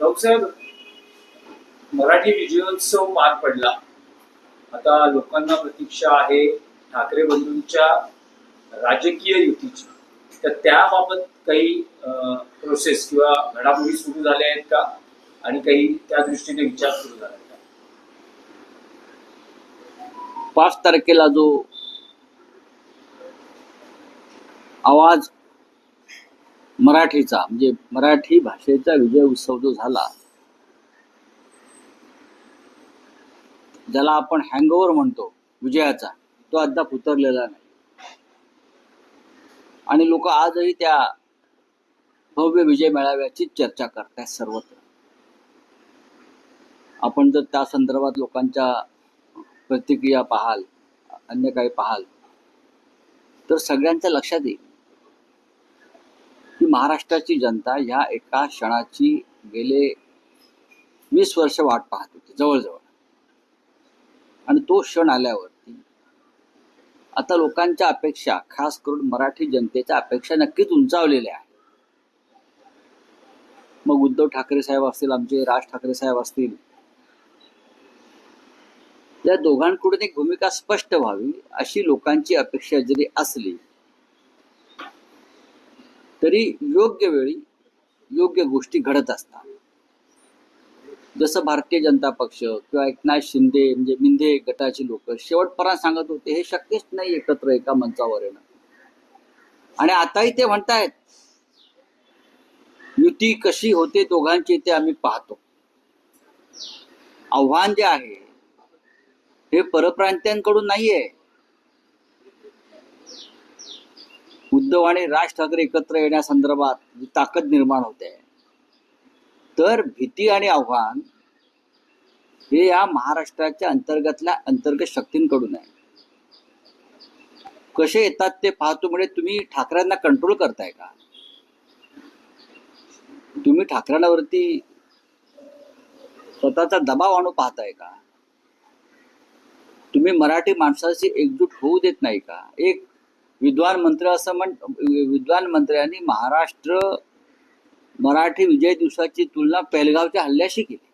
राऊसाहेब मराठी विजयोत्सव पार पडला. आता लोकांना प्रतीक्षा आहे ठाकरे बंधूंच्या राजकीय युतीची. तर त्याबाबत काही प्रोसेस किंवा घडामोडी सुरू झाल्या आहेत का? आणि काही त्या दृष्टीने विचार सुरू झाला पाच तारखेला जो आवाज मराठीचा म्हणजे मराठी भाषेचा विजय उत्सव जो झाला ज्याला आपण हँगओव्हर म्हणतो विजयाचा तो अद्याप उतरलेला नाही. आणि लोक आजही त्या भव्य विजय मेळाव्याची चर्चा करतात सर्वत्र. आपण जर त्या संदर्भात लोकांच्या प्रतिक्रिया पाहाल अन्य काही पाहाल तर सगळ्यांच्या लक्षात येईल. की महाराष्ट्राची जनता ह्या एका क्षणाची गेले वीस वर्ष वाट पाहत होती जवळजवळ. आणि तो क्षण आल्यावरती आता लोकांच्या अपेक्षा खास करून मराठी जनतेच्या अपेक्षा नक्कीच उंचावलेल्या आहेत. मग उद्धव ठाकरे साहेब असतील आमचे राज ठाकरे साहेब असतील या दोघांकडून एक भूमिका स्पष्ट व्हावी अशी लोकांची अपेक्षा जरी असली तरी योग्य वेळी योग्य गोष्टी घडत असतात. जसं भारतीय जनता पक्ष किंवा एकनाथ शिंदे म्हणजे मिंधे गटाची लोक शेवटपर्यंत सांगत होते हे शक्यच नाही एकत्र एका मंचावर येणं. आणि आताही ते म्हणतायत युती कशी होते दोघांची ते आम्ही पाहतो. आव्हान जे आहे हे परप्रांत्यांकडून नाहीये. उद्धव आणि राज ठाकरे एकत्र येण्यासंदर्भात जी ताकद निर्माण होते. तर भीती आणि आव्हान हे या महाराष्ट्राच्या अंतर्गतल्या अंतर्गत शक्तींकडून आहे. कसे येतात ते पाहतो म्हणजे तुम्ही ठाकरेंना कंट्रोल करताय का? तुम्ही ठाकरेंवरती स्वतःचा दबाव आणू पाहताय का? तुम्ही मराठी माणसाशी एकजूट होऊ देत नाही का? एक विद्वान मंत्र असं म्हण विद्वान मंत्र्यांनी महाराष्ट्र मराठी विजय दिवसाची तुलना पेलगावच्या हल्ल्याशी केली.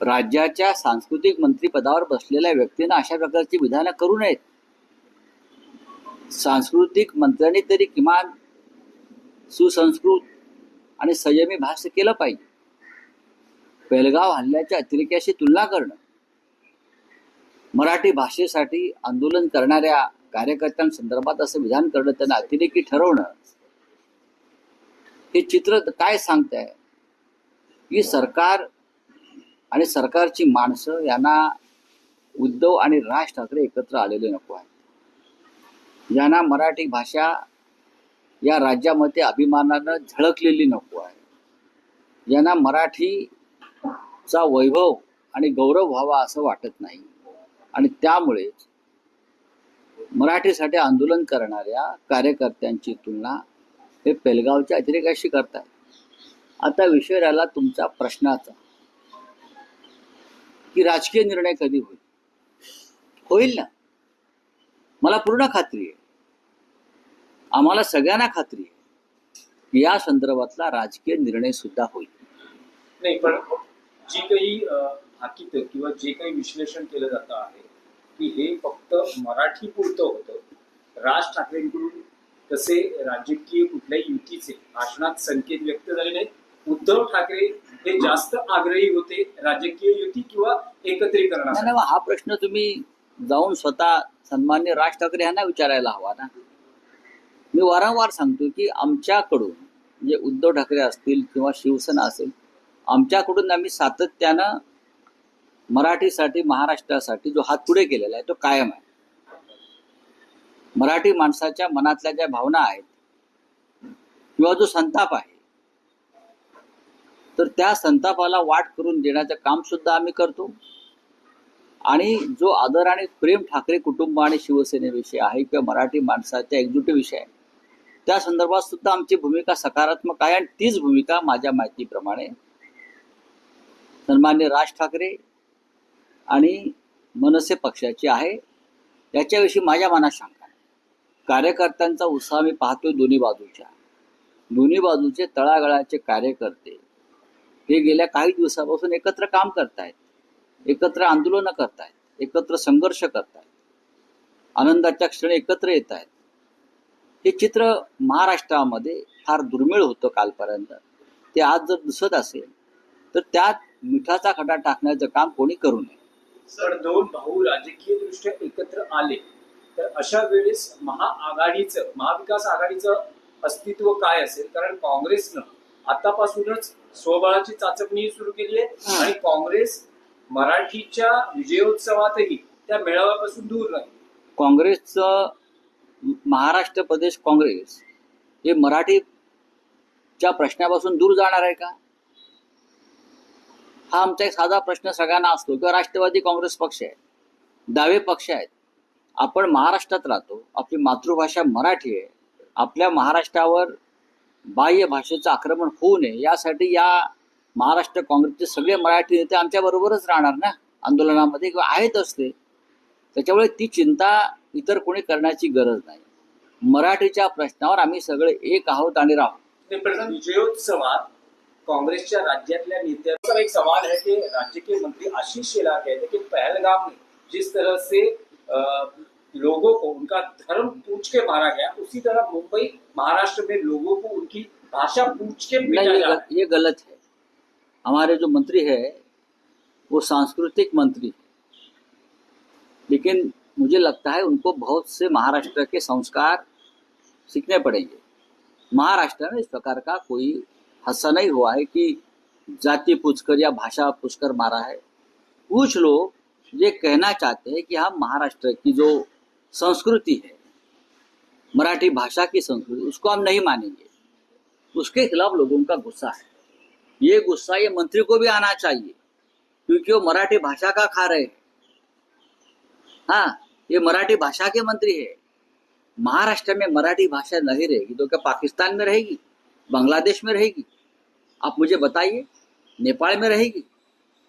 राज्याच्या सांस्कृतिक मंत्रीपदावर बसलेल्या व्यक्तींना अशा प्रकारची विधानं करू नयेत. सांस्कृतिक मंत्र्यांनी तरी किमान सुसंस्कृत आणि संयमी भाष्य केलं पाहिजे. पेलगाव हल्ल्याच्या अतिरेक्याशी तुलना करणं. मराठी भाषेसाठी आंदोलन करणाऱ्या कार्यकर्त्यांसंदर्भात असं विधान करणं त्यांना अतिरेकी ठरवणं हे चित्र काय सांगताय? की सरकार आणि सरकारची माणसं यांना उद्धव आणि राज ठाकरे एकत्र आलेले नको आहेत. यांना मराठी भाषा या राज्यामध्ये अभिमानानं झळकलेली नको आहे. यांना मराठीचा वैभव आणि गौरव व्हावा असं वाटत नाही. आणि त्यामुळे मराठीसाठी आंदोलन करणाऱ्या कार्यकर्त्यांची तुलना हे पेलगावच्या अतिरेकाशी करतात आता विषय राहिला तुमचा प्रश्नाचा. की राजकीय निर्णय कधी होईल? होईल ना. मला पूर्ण खात्री आहे. आम्हाला सगळ्यांना खात्री आहे. की या संदर्भातला राजकीय निर्णय सुद्धा होईल. नाही पण जी काही किंवा जे काही विश्लेषण केलं जात आहे की हे फक्त मराठी पुरतं होतं. राज ठाकरेंकडून तसे राजकीय कुठल्याही युतीचे भाषणात संकेत व्यक्त झाले नाहीत. उद्धव ठाकरे हे जास्त आग्रही होते राजकीय युती किंवा एकत्रीकरण हा प्रश्न तुम्ही जाऊन स्वतः सन्मान्य राज ठाकरे यांना विचारायला हवा ना. मी वारंवार सांगतो की आमच्याकडून म्हणजे उद्धव ठाकरे असतील किंवा शिवसेना असेल आमच्याकडून आम्ही सातत्यानं मराठीसाठी महाराष्ट्रासाठी जो हात पुढे केलेला आहे तो कायम आहे. मराठी माणसाच्या मनातल्या ज्या भावना आहेत किंवा जो संताप आहे तर त्या संतापाला वाट करून देण्याचं काम सुद्धा आम्ही करतो. आणि जो आदर आणि प्रेम ठाकरे कुटुंब आणि शिवसेनेविषयी आहे किंवा मराठी माणसाच्या एकजुटीविषयी आहे त्या संदर्भात सुद्धा आमची भूमिका सकारात्मक आहे आणि तीच भूमिका माझ्या माहितीप्रमाणे सन्मान्य राज ठाकरे आणि मनसे पक्षाची आहे याच्याविषयी माझ्या मनात शंका कार्यकर्त्यांचा उत्साह मी पाहतोय दोन्ही बाजूच्या. दोन्ही बाजूचे तळागाळाचे कार्यकर्ते हे गेल्या काही दिवसापासून एकत्र काम करतायत. एकत्र आंदोलनं करतायत. एकत्र संघर्ष करतायत. आनंदाच्या क्षणी एकत्र येत आहेत हे चित्र महाराष्ट्रामध्ये फार दुर्मिळ होतं कालपर्यंत. ते आज जर दिसत असेल तर त्यात मिठाचा खडा टाकण्याचं काम कोणी करू नये. पण दोन भाऊ राजकीय दृष्ट्या एकत्र आले. तर अशा वेळेस महाआघाडीचं महाविकास आघाडीचं अस्तित्व काय असेल? कारण काँग्रेसनं आतापासूनच स्वबळाची चाचपणी सुरू केली आहे आणि काँग्रेस मराठीच्या विजयोत्सवातही त्या मेळाव्यापासून दूर नाही काँग्रेसचं महाराष्ट्र प्रदेश काँग्रेस हे मराठीच्या प्रश्नापासून दूर जाणार आहे का? हा आमचा एक साधा प्रश्न सगळ्यांना असतो किंवा राष्ट्रवादी काँग्रेस पक्ष आहे डावे पक्ष आहेत आपण महाराष्ट्रात राहतो आपली मातृभाषा मराठी आहे आपल्या महाराष्ट्रावर बाह्य भाषेचं आक्रमण होऊ नये यासाठी या महाराष्ट्र काँग्रेसचे सगळे मराठी नेते आमच्या बरोबरच राहणार ना आंदोलनामध्ये किंवा आहेत असते. त्याच्यामुळे ती चिंता इतर कोणी करण्याची गरज नाही. मराठीच्या प्रश्नावर आम्ही सगळे एक आहोत आणि राहू. विजयोत्सवात कांग्रेसच्या राज्यातल्या एक सवाल है कि राज्य के मंत्री आशीष शेलार कहते हैं कि पहलगाम में जिस तरह से लोगों को उनका धर्म पूछ के मारा गया उसी तरह मुंबई महाराष्ट्र में लोगों को उनकी भाषा पूछ के नहीं ये, ये गलत है। हमारे जो मंत्री है वो सांस्कृतिक मंत्री लेकिन मुझे लगता है उनको बहुत से महाराष्ट्र के संस्कार सीखने पड़ेंगे। महाराष्ट्र में इस प्रकार का कोई हादसा नहीं हुआ है कि जाति पूछकर या भाषा पूछकर मारा है. कुछ लोग ये कहना चाहते हैं कि हम महाराष्ट्र की जो संस्कृति है, मराठी भाषा की संस्कृति, उसको हम नहीं मानेंगे। उसके खिलाफ लोगों का गुस्सा है। ये गुस्सा ये मंत्री को भी आना चाहिए, क्योंकि वो मराठी भाषा का खा रहे हैं। हाँ ये मराठी भाषा के मंत्री है। महाराष्ट्र में मराठी भाषा नहीं रहेगी तो क्या पाकिस्तान में रहेगी? बांग्लादेश में रहेगी? आप मुझे बताइए, नेपाल में रहेगी?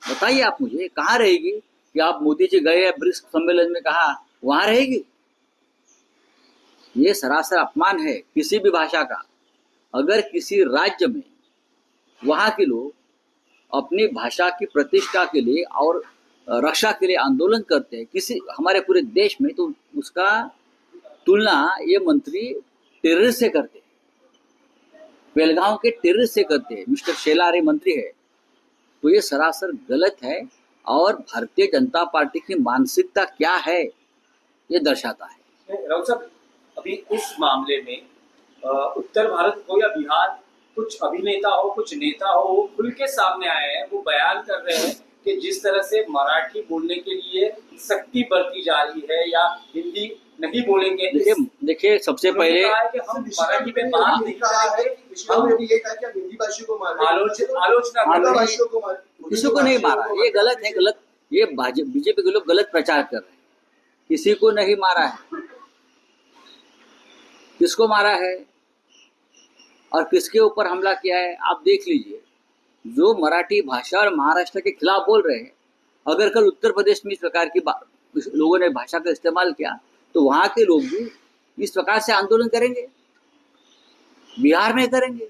बताइए आप मुझे, कहाँ रहेगी? कि आप मोदी जी गए, ब्रिक्स सम्मेलन में कहा, वहाँ रहेगी? ये सरासर अपमान है किसी भी भाषा का। अगर किसी राज्य में वहाँ के लोग अपनी भाषा की प्रतिष्ठा के लिए और रक्षा के लिए आंदोलन करते हैं, किसी हमारे पूरे देश में तो उसका तुलना ये मंत्री टेररिस्ट से करते बेलगांव के टेररिस्ट से करते हैं मिस्टर शेलारी मंत्री है। तो ये सरासर गलत है और भारतीय जनता पार्टी की मानसिकता क्या है, ये दर्शाता है। राउत साहब, अभी इस मामले में उत्तर भारत हो या बिहार, कुछ अभिनेता हो, कुछ नेता हो खुल के सामने आए हैं, वो बयान कर रहे हैं कि जिस तरह से मराठी बोलने के लिए सख्ती बरती जा रही है या हिंदी नहीं बोलेंगे। देखिए देखिए सबसे पहले कहा है कि हम मराठी में बात नहीं कर रहे हैं विश्व में भी ये कहा कि आप हिंदी भाषी को मार। रहे हैं। आलोचना आलोचना कर हिंदी रहे हैं। भाषियों को मार। किसी को नहीं मारा। ये गलत है गलत ये बीजेपी के लोग गलत प्रचार कर रहे हैं। किसी को नहीं मारा है। किसको मारा है? और किसके ऊपर हमला किया है? आप देख लीजिए। जो मराठी भाषा और महाराष्ट्र के खिलाफ बोल रहे हैं अगर कल उत्तर प्रदेश में इस प्रकार की लोगों ने भाषा का इस्तेमाल किया तो वहाँ के लोग भी इस प्रकार से आंदोलन करेंगे। बिहार में करेंगे।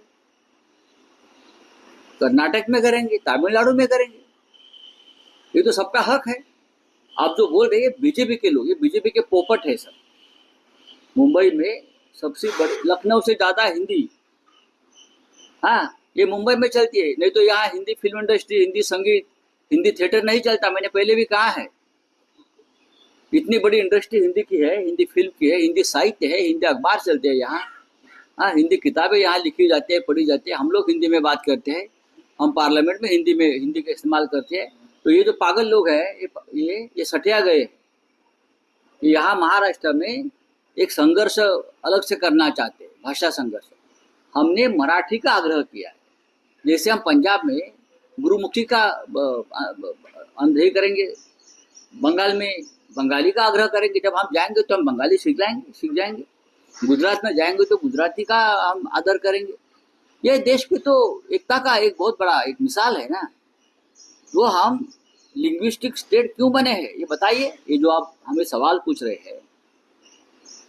कर्नाटक में करेंगे, तमिलनाडु में करेंगे। ये तो सबका हक है। आप जो बोल रहे हैं बीजेपी के लोग, ये बीजेपी के पोपट है सब। मुंबई में सबसे बड़ी, लखनऊ से ज़्यादा हिंदी। हाँ ये मुंबई में चलती है। नहीं तो यहाँ हिंदी फ़िल्म इंडस्ट्री, हिंदी संगीत, हिंदी थिएटर नहीं चलता। मैंने पहले भी कहा है। इतनी बड़ी इंडस्ट्री हिंदी की है, हिंदी फ़िल्म की है, हिंदी साहित्य है, हिंदी अखबार चलते हैं यहाँ। हाँ हिंदी किताबें यहाँ लिखी जाती है, पढ़ी जाती है। हम लोग हिंदी में बात करते हैं। हम पार्लियामेंट में हिंदी में, हिंदी का इस्तेमाल करते हैं। तो ये जो पागल लोग हैं, ये ये ये सटिया गए। यहाँ महाराष्ट्र में एक संघर्ष अलग से करना चाहते हैं, भाषा संघर्ष। हमने मराठी का आग्रह किया है। जैसे हम पंजाब में गुरुमुखी का अंधे करेंगे, बंगाल में बंगाली का आग्रह करेंगे, जब हम जाएँगे तो हम बंगाली सीख लाएँगे, सीख जाएँगे। गुजरात में जाएँगे तो गुजराती का हम आदर करेंगे। ये देश की तो एकता का एक बहुत बड़ा एक मिसाल है ना। तो हम लिंग्विस्टिक स्टेट क्यों बने हैं, ये बताइए। ये जो आप हमें सवाल पूछ रहे हैं।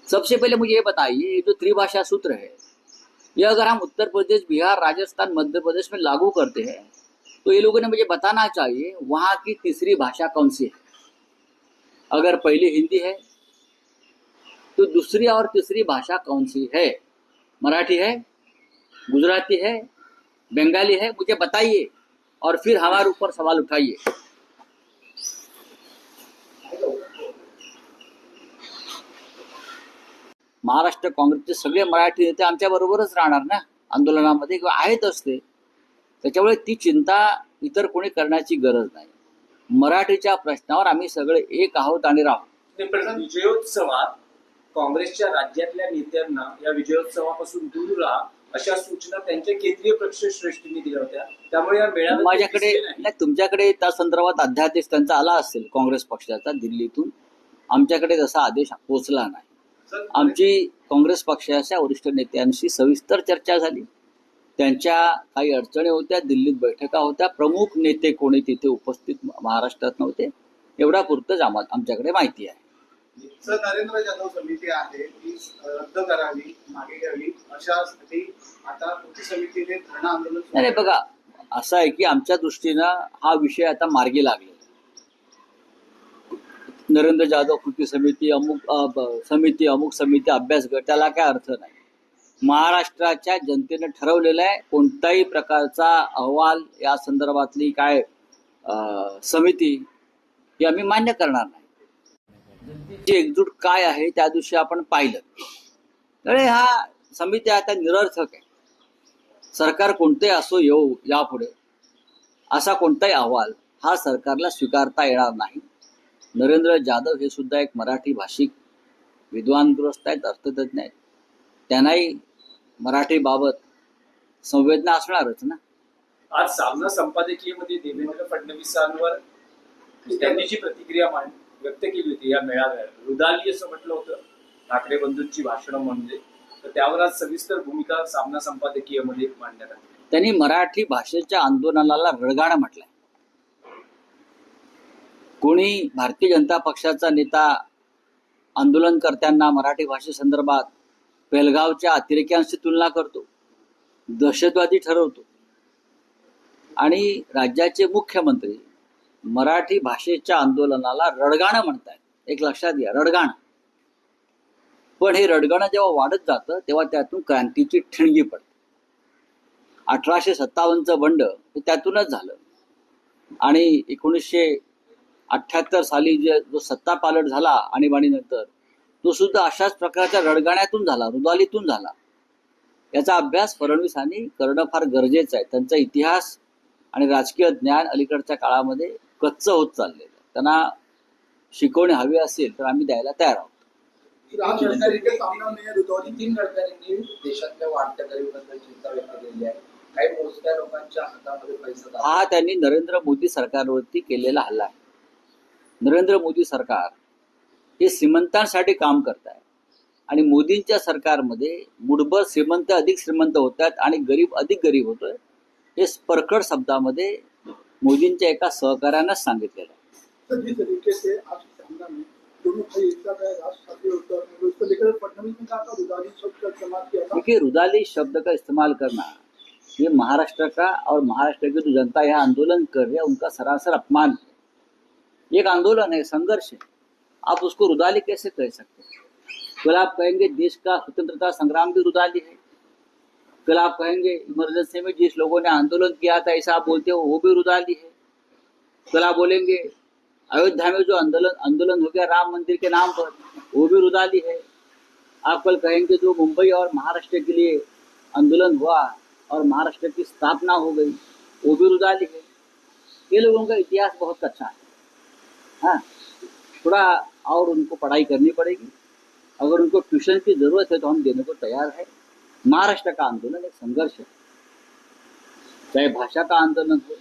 सबसे पहले मुझे ये बताइए, ये जो त्रिभाषा सूत्र है, ये अगर हम उत्तर प्रदेश, बिहार, राजस्थान, मध्य प्रदेश में लागू करते हैं तो ये लोगों ने मुझे बताना चाहिए, वहाँ की तीसरी भाषा कौन सी है? अगर पहली हिंदी है तो दूसरी और तीसरी भाषा कौन सी है? मराठी है गुजराती है बंगाली है मुझे बताइए और फिर हमारे ऊपर सवाल उठाइए। महाराष्ट्र काँग्रेसचे सगळे मराठी नेते आमच्या बरोबरच राहणार ना? आंदोलनामध्ये किंवा आहेतच ते त्याच्यामुळे ती चिंता इतर कोणी करण्याची गरज नाही. मराठीच्या प्रश्नावर आम्ही सगळे एक आहोत आणि राहू. विजयोत्सवात काँग्रेसच्या राज्यातल्या नेत्यांना या विजयोत्सवापासून दूर राहा अशा सूचना त्यांच्या केंद्रीय पक्षश्रेष्ठींनी दिल्या होत्या. त्यामुळे या माझ्याकडे नाही. तुमच्याकडे त्या संदर्भात अध्यादेश त्यांचा आला असेल काँग्रेस पक्षाचा दिल्लीतून आमच्याकडे तसा आदेश पोचला नाही. आमची काँग्रेस पक्षाच्या वरिष्ठ नेत्यांशी सविस्तर चर्चा झाली. त्यांच्या काही अडचणी होत्या दिल्लीत बैठका होत्या. प्रमुख नेते कोणी तिथे उपस्थित महाराष्ट्रात नव्हते. एवढा पुरतंच आम्हा आमच्याकडे माहिती आहे. नरेंद्र जाधव समिती आहे ती रद्द करावी मागे घ्यावी अशासाठी आता कृती समितीने धरणं आंदोलन नाही बघा असं आहे की आमच्या दृष्टीनं हा विषय आता मार्गी लागलेला आहे. नरेंद्र जाधव कृती समिती अमुक समिती अमुक समिती अभ्यास गट त्याला काय अर्थ नाही. महाराष्ट्राच्या जनतेने ठरवलेलं आहे कोणताही प्रकारचा अहवाल या संदर्भातली काय समिती ही आम्ही मान्य करणार नाही. जनतेची एकजूट काय आहे त्या दिवशी आपण पाहिलं. त्यामुळे हा समिती आता निरर्थक आहे. सरकार कोणते असो येऊ यापुढे. असा कोणताही अहवाल हा सरकारला स्वीकारता येणार नाही. नरेंद्र जाधव हे सुद्धा एक मराठी भाषिक विद्वानग्रस्त आहेत अर्थतज्ञ आहेत. त्यांनाही मराठीबाबत संवेदना असणारच ना? आज सामना संपादकीयमध्ये देवेंद्र फडणवीसांवर त्यांनी जी प्रतिक्रिया मान व्यक्त केली होती या मेळाव्यात रुदाली असं म्हटलं होतं ठाकरे बंधूंची भाषणं म्हणजे तर त्यावर आज सविस्तर भूमिका सामना संपादकीयमध्ये मांडण्यात आली. त्यांनी मराठी भाषेच्या आंदोलनाला रडगाणं म्हटलंय. कोणी भारतीय जनता पक्षाचा नेता आंदोलनकर्त्यांना मराठी भाषेसंदर्भात पेलगावच्या अतिरेक्यांशी तुलना करतो. दहशतवादी ठरवतो. आणि राज्याचे मुख्यमंत्री मराठी भाषेच्या आंदोलनाला रडगाणं म्हणतायत. एक लक्षात घ्या रडगाणं. पण हे रडगाणं जेव्हा वाढत जातं तेव्हा त्यातून क्रांतीची ठिणगी पडते. अठराशे सत्तावन्नचं बंड हे त्यातूनच झालं. आणि एकोणीसशे अठ्ठ्याहत्तर साली जे जो सत्ता पालट झाला आणीबाणीनंतर तो सुद्धा अशाच प्रकारच्या रडगाण्यातून झाला रुदालीतून झाला. याचा अभ्यास फडणवीसांनी करणं फार गरजेचं आहे. त्यांचा इतिहास आणि राजकीय ज्ञान अलीकडच्या काळामध्ये कच्च होत चाललेलं आहे. त्यांना शिकवणी हवी असेल तर आम्ही द्यायला तयार आहोत. तीन गडकरींनी रुतवली तीन गडकरींनी देशातल्या वाढत्या गरिबीबद्दल चिंता व्यक्त केली आहे. काही मोजक्या लोकांच्या हातामध्ये पैसा दाखल हा त्यांनी नरेंद्र मोदी सरकारवरती केलेला हल्ला आहे. नरेंद्र मोदी सरकार हे श्रीमंतांसाठी काम करत आहे आणि मोदींच्या सरकारमध्ये मुठभर श्रीमंत अधिक श्रीमंत होतात आणि गरीब अधिक गरीब होतोय हे परखड शब्दामध्ये मोदींच्या एका सहकार्यानंच सांगितलेलं आहे. रुदाली शब्द का इस्तेमाल देखिए रुदाली शब्द का इस्तेमाल करना ये महाराष्ट्र का? और महाराष्ट्र की जो जनता यह आंदोलन कर रही है उनका सरासर अपमान है। एक आंदोलन है संघर्ष है। आप उसको रुदाली कैसे कह सकते हैं? कल आप कहेंगे देश का स्वतंत्रता संग्राम भी रुदाली है। कल आप कहेंगे इमरजेंसी में जिस लोगों ने आंदोलन किया था, ऐसा आप बोलते हो, वो भी रुदाली है। कल आप बोलेंगे, अयोध्या में जो आंदोलन आंदोलन हो गया राम मंदिर के नाम पर, वो भी रुदाली है। आप कल कहेंगे जो मुंबई और महाराष्ट्र के लिए आंदोलन हुआ और महाराष्ट्र की स्थापना हो गई, वो भी रुदाली है। ये लोगों का इतिहास बहुत अच्छा है। हाँ थोड़ा और उनको पढ़ाई करनी पड़ेगी। अगर उनको ट्यूशन की ज़रूरत है तो हम देने को तैयार है। महाराष्ट्र का आंदोलन एक संघर्ष है। चाहे भाषा का आंदोलन हो,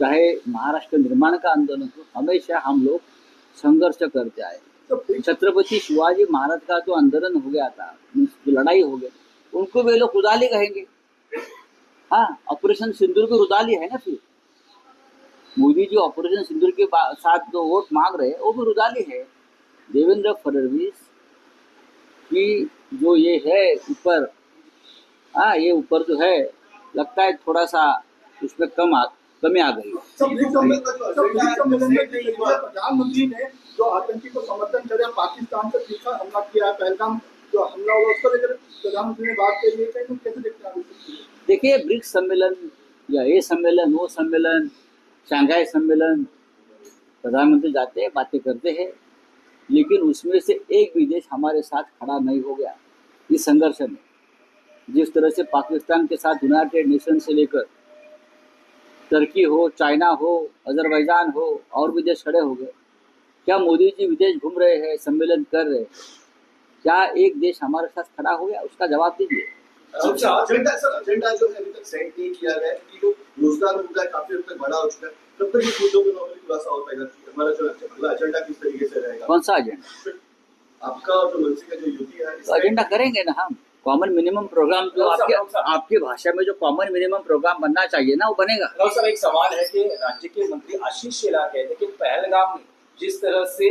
चाहे महाराष्ट्र निर्माण का आंदोलन हो, हमेशा हम लोग संघर्ष करते आए। छत्रपति शिवाजी महाराज का जो आंदोलन हो गया था जो लड़ाई हो गई, उनको वे लोग रुदाली कहेंगे। हाँ ऑपरेशन सिंदूर भी रुदाली है ना फिर? मोदी जी ऑपरेशन सिंदूर के साथ जो वोट मांग रहे हैं वो भी रुदाली है। देवेंद्र फडणवीस की जो ये है ऊपर हाँ ये ऊपर जो है लगता है थोड़ा सा उसमें कम आ कमी आ गई में देखिए, प्रधानमंत्री ने जो आतंकी को समर्थन करे पाकिस्तान पर तीखा हमला किया पहलगाम जो हमला हुआ उसको लेकर प्रधानमंत्री ने बात करी है कैसे देखते हैं देखिए ब्रिक्स सम्मेलन या ये सम्मेलन वो सम्मेलन शंघाई सम्मेलन, प्रधानमंत्री जाते हैं, बातें करते हैं, लेकिन उसमें से एक भी देश हमारे साथ खड़ा नहीं हो गया इस संघर्ष में। जिस तरह से पाकिस्तान के साथ यूनाइटेड नेशन से लेकर टर्की हो, चाइना हो, अजरबैजान हो, और भी देश खड़े हो गए। क्या मोदी जी विदेश घूम रहे हैं, सम्मेलन कर रहे हैं? क्या एक देश हमारे साथ खड़ा हो गया? उसका जवाब दीजिए। एजेंडा सर एजेंडा जो है अभी तक सेट नहीं किया गया है। जो रोज़गार मुद्दा है काफ़ी हद तक बड़ा हो चुका है। तब तक इस मुद्दों को नॉर्मली खुलासा हो पाएगा कि। हमारा जो अगला एजेंडा किस तरीके से रहेगा? कौन सा एजेंडा आपका जो मंत्री का जो युति है तो एजेंडा करेंगे ना हम। कॉमन मिनिमम प्रोग्राम जो आपके आपकी भाषा में जो कॉमन मिनिमम प्रोग्राम बनना चाहिए ना वो बनेगा। राव साहब एक सवाल है कि राज्य के मंत्री आशीष शेलार कहते हैं कि पहलगाम में जिस तरह से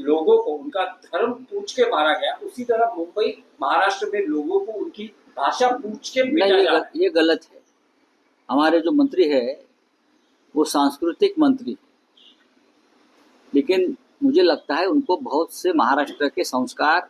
लोगों को उनका धर्म पूछ के मारा गया। उसी तरह मुंबई महाराष्ट्र में लोगों को उनकी भाषा पूछ के भेजा जा रहा ये गलत है। हमारे जो मंत्री है वो सांस्कृतिक मंत्री लेकिन मुझे लगता है उनको बहुत से महाराष्ट्र के संस्कार